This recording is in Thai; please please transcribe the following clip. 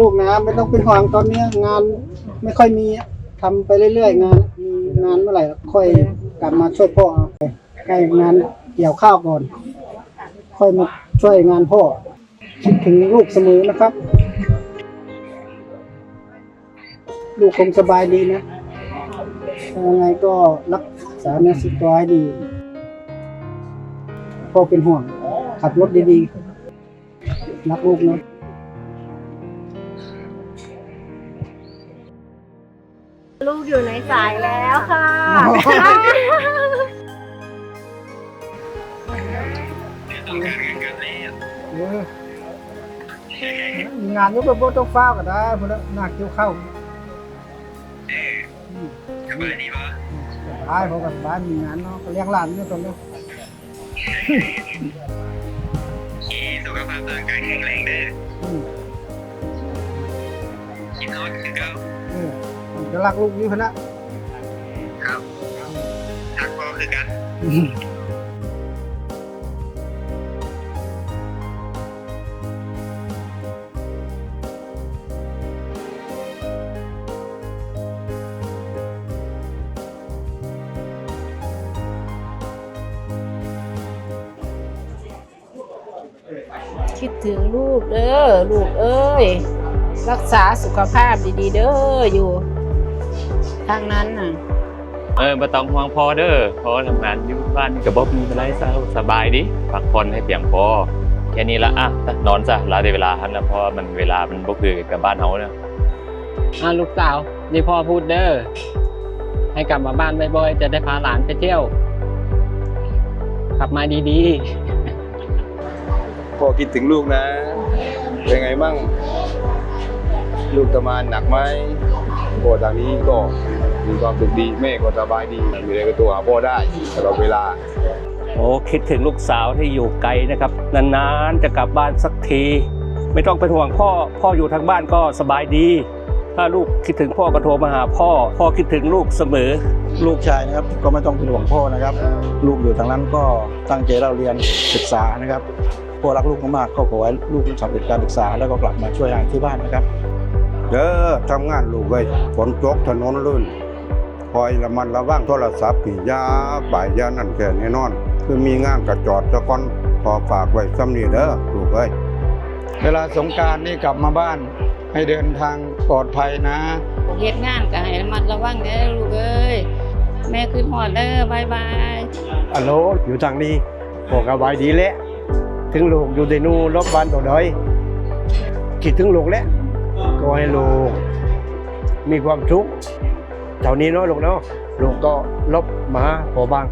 านะไม่ต้องเป็นห่วงตอนเนี้ยงานไม่ค่อยมีทำไปเรื่อยๆ งานมีงานเมื่อไหร่ค่อยกลับมาช่วยพ่อเอาใกล้งานเกี่ยวข้าวก่อน ค่อยมาช่วยงานพ่อ คิดถึงลูกเสมอนะครับ ลูกคงสบายดีนะยังไงก็รักษาเนื้อสิตัวให้ดีพ่อเป็นห่วงขับรถดีๆรักลูกนะ ลูกอยู่ในสายแล้วค่ะ เออมีงานอยุบโบต้องฟ้าวก็ได้พอแล้วหนักเกี่ยวเข้าสบายดีปะสบายเพราะกันบ้านมีงานเนาะก็เลี้ยงหลานอยู่ยตรงนี้ขี่สุขภาพร่างกายแข็งแรงเด้ออืมคิดนอนคือเก่า เออ มันจะรักลูกอยู่พะนะครับทักพอคือกันคิดถึงลูกเด้อลูกเอ้ย รักษาสุขภาพดีๆเด้ออยู่ ทางนั้นน่ะเออบ่ต้องห่วงพอเด้อพอทำงานอยู่บ้านก็บ่มีอะไรเศร้าสบายดีพักผ่อนให้เพียงพอแค่นี้ละอะซะนอนซะหลายได้เวลาหันแล้วเพราะว่ามันเวลามันบ่คือกับบ้านเฮาเนาะอ่าลูกสาวนี่พ่อพูดเด้อให้กลับมาบ้านบ่อยๆจะได้พาหลานไปเที่ยวกลับมาดีพ่อคิดถึงลูกนะเป็นไงมั่ง ลูกทำงานหนักไหมพ่อทางนี้ก็มีความสุขดีแม่ก็สบายดีมีอะไรก็ตัวหาพ่อได้ตลอดเวลาโอ้คิดถึงลูกสาวที่อยู่ไกลนะครับ นานๆจะกลับบ้านสักที ไม่ต้องเป็นห่วงพ่อ พ่ออยู่ทางบ้านก็สบายดี ถ้าลูกคิดถึงพ่อก็โทรมาหาพ่อ พ่อคิดถึงลูกเสมอ ลูกชายนะครับก็ไม่ต้องเป็นห่วงพ่อนะครับ ลูกอยู่ทางนั้นก็ตั้งใจเราเรียนศึกษานะครับพ่อรักลูกมากๆก็ขอให้ลูกสำเร็จการศึกษาแล้วก็กลับมาช่วยงานที่บ้านนะครับ เด้อทำงานลูกเอ้ยฝนตกถนนลื่นคอยระมัดระวังโทรศัพท์ปียาบ่ายยานั่นแก่แน่นอน คือมีงานกระจอดซะก่อนขอฝากไว้ซ้ำนี้เด้อลูกเอ้ยเวลาสงกรารนี่กลับมาบ้าน ให้เดินทางปลอดภัยนะเฮ็ดงานก็ให้ระมัดระวังเด้อลูกเอ้ยแม่ขึ้นหอดเด้อบายบายอัลโหลอยู่ทางนี้พวกสบายดีแหละถึงลูกอยู่ในนู่นรบบ้านตัวดอยคิดถึงลูกแล้ว ก็ให้ลูกมีความสุขเท่านี้เนาะลูกเนาะลูกก็ลบมาหาพอบ้าง